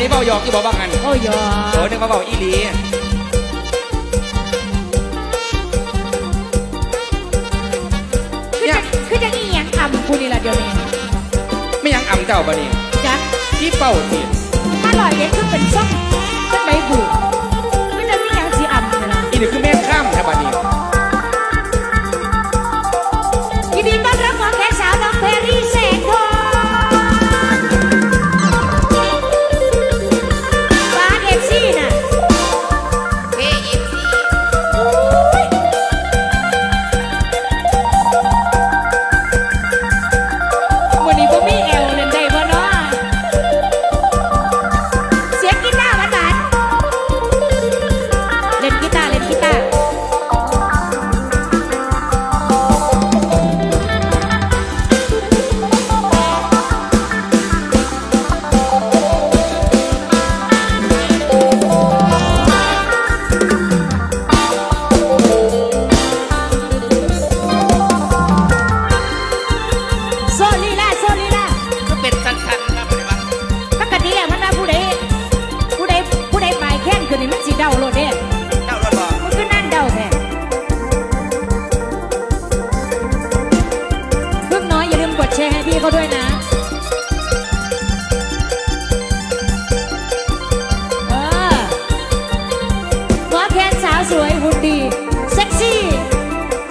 นี้เบาหยอกที่บอกว่างันโอ้ยอโอ้นึกว่าเบาอีหลีคือจะคือจะอีหยังอ่ำกูนี่ล่ะเดี๋ยวนี้ไม่ยังอ่ำเจ้าบ่นี่จักที่เป้านี่ถ้าลอยเด็ดคือเป็นส้มส้มใบบุกคือจะมีหยังสีอ่ำนี่ล่ะอีนี่คือแม่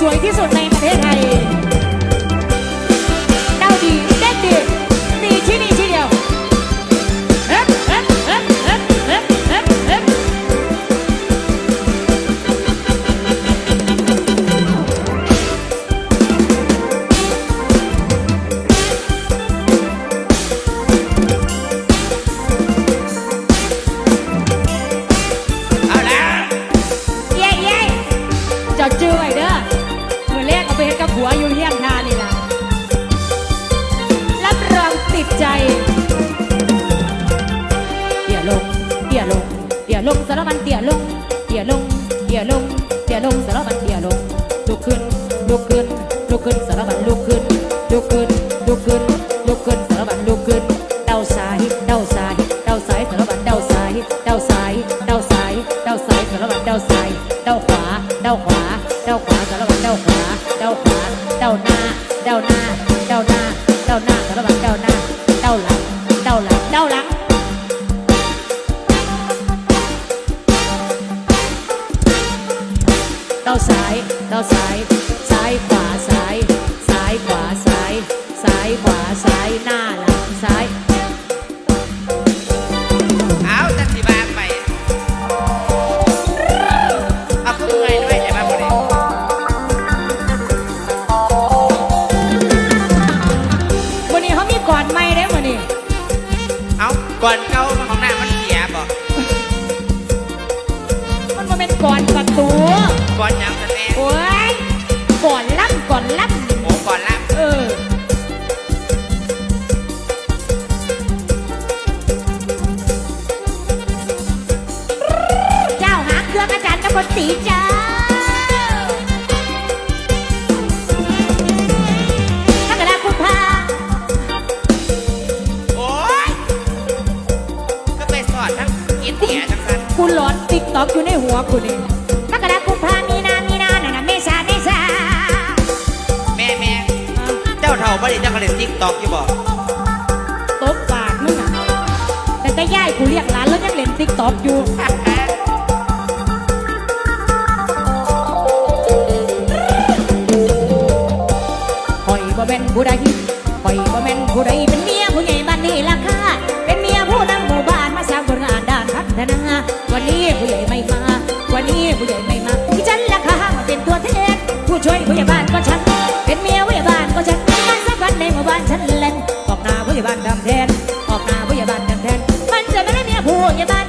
สวยที่สุดในประเทศไทย นลุกขึ้นลุกขึ้นลุกขึ้นสารบันลุกขึ้นเดาซ้ายเดาซ้ายเดาซ้ายสารบันเดาซ้ายเดาซ้ายเดาซ้ายเดา ซ้ายขวาซ้ายหน้าหลังซ้ายเอาจักสิบางไปเอาขึ้นเงยด้วยไอ้บ้าบ่ได้วันนี้เขามีก่อนไม่ได้วันนี้เอาก่อนเก้าของหน้ามันเสียบอกมันมาเป็นก่อนประตู อยู่ในหัวคุณเองมกราคุมพามีนามีนาหนาเมษาเมษาแม่แม่เจ้าเท่าบ่ได้เจ้าก็เล่นติ๊กต็อกอยู่บอกตบปากมึงอะแต่แต่ย่ายกูเรียกหลานแล้วยังเล่นติ๊กต็อกอยู่หอยบ่แม่นผู้ใดหอยบ่แม่นผู้ใดเป็นเมียผู้ใหญ่บ้านนี่ล่ะค่ะ เป็นเมียผู้นำหมู่บ้านมาสร้างผลงานด้านพัฒนา วันนี้ผู้ใหญ่ไม่มาวันนี้ ผู้ใหญ่ไม่มาที่ฉันละค่ะมาเป็นตัวแทนผู้ช่วยผู้ใหญ่บ้านก็ฉัน เป็นเมียผู้ใหญ่บ้านก็ฉันงานสำคัญในหมู่บ้านฉันเล่นออกหน้าผู้ใหญ่บ้านทำแทนออกหน้าผู้ใหญ่บ้านทำแทนมันจะไม่ได้เมียผู้ใหญ่บ้าน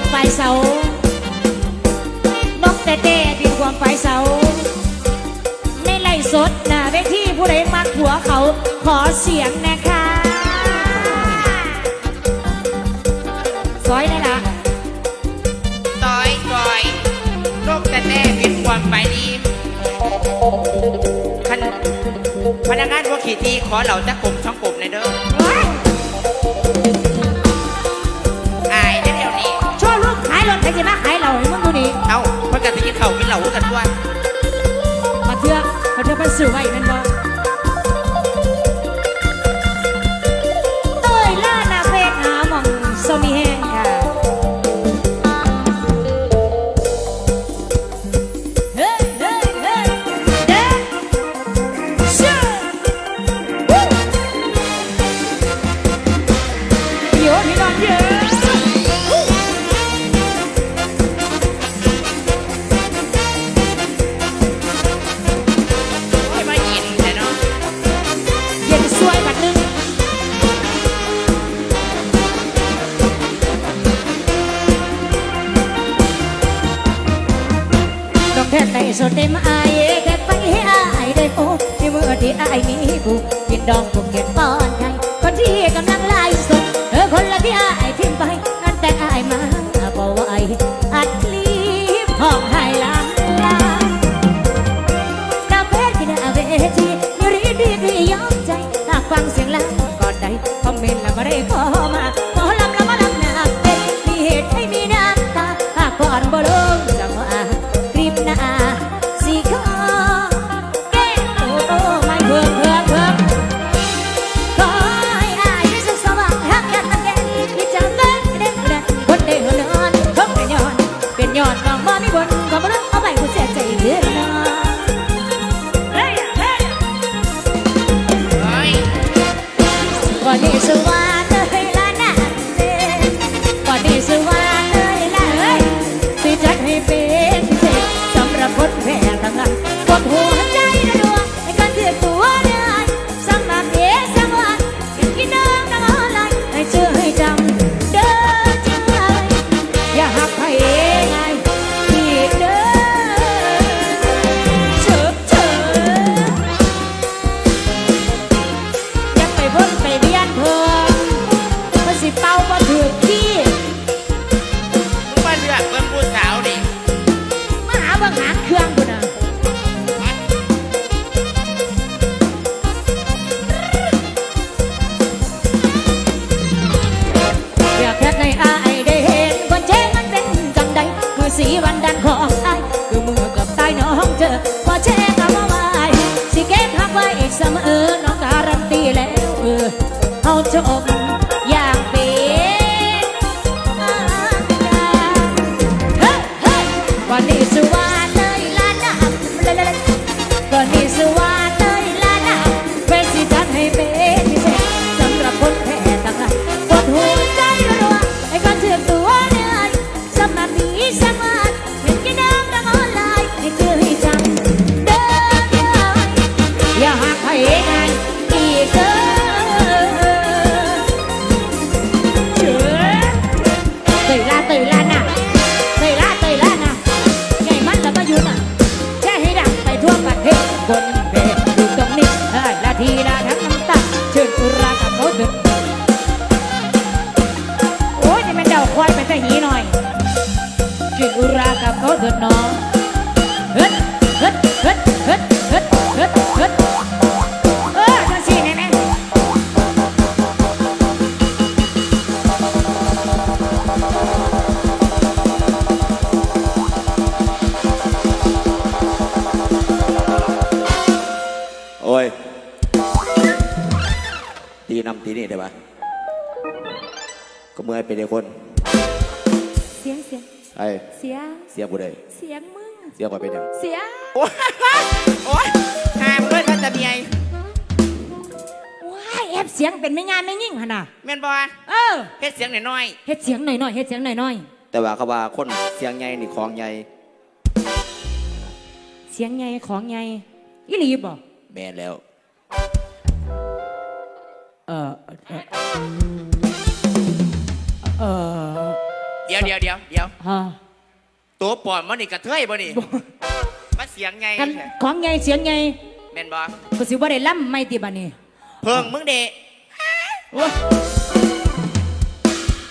ความไฟเสานกแต่แต่ดินความไฟเสาในไล่สดนะาเวทีผู้ใดมักหัวเขาขอเสียงนะคะซอยได้ละซอยซอยนกแต่แต่ดินความไฟดีคัพนักงานว่าขี่ทีขอเหล่าจะกลมช่องกลมในเด้อ เหล่ากันด้วยมาเทือกมาเทือกมันสื่อไว้นั่น สดได้ไหมแค่ไปให้อายได้พบที่เมื่อที่อายมีผู้กินดองถูกเก็ยป้อนให้ ย้อน รากับเขาเถิดน้องเฮ็ดเฮ็ดเฮ็ดเฮ็ ดเฮ็ดเฮ็ดเฮ็ดเออจังสิแน่ๆโอ้ยตีนำตีนี่ได้ปะก็เมื่อยเป็นไอ้คนเสียงเสียงไอ้เสียงเสียกูได้ เสียงมึง เสียกว่าเป็นยังเสียงโอ้ยโอ้ยหามเพื่อนพันตะเมียว้ายแอบเสียงเป็นไม่งานไม่ยิ่งหนน่ะแม่นบ่เออเฮ็ดเสียงหน่อยเฮ็ดเสียงหน่อยหน่อยๆเฮ็ดเสียงหน่อยหน่อยแต่ว่าเขาว่าคนเสียงใหญ่นี่ของใหญ่ๆเสียงใหญ่ของใหญ่อีหลีบ่แมนแล้ว เออเออเออๆเดี๋ ยวเดี๋ยวเดี๋ยวเดี๋ยวฮะตัวปลอมมันนี่กระเทยบ่นี่มาเสียงไงกันของใหญ่เสียงใหญ่แม่นบ่ก็สิบ่ได้ล่ำไม่ติบัดนี้เพิ่งมึงเดะโอ้ย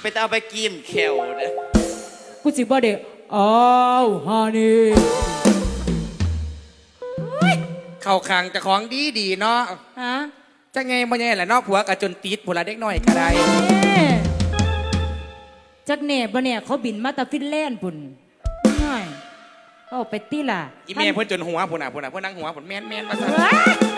ไปตเอาไปกิมเขวเด้อกูสิบ่ได้อ้าวฮานี่เข้าคางเจะของดีดีๆเนาะฮะจะไงบ่ไงล่ะเนอกผัวกับจนตีดผัวละเด็กน้อยก็ได้เอ้ จักแหน่บ่แหน่เขาบินมาแตาฟินแลนด์พุ่นง่ายเอาไปตีล่ะ อีเมียเพิ่นจนหัวพุ่นน่ะพุ่นน่ะเพิ่นนั่งหัวพุ่นแม่นแม่นมาซะว้าย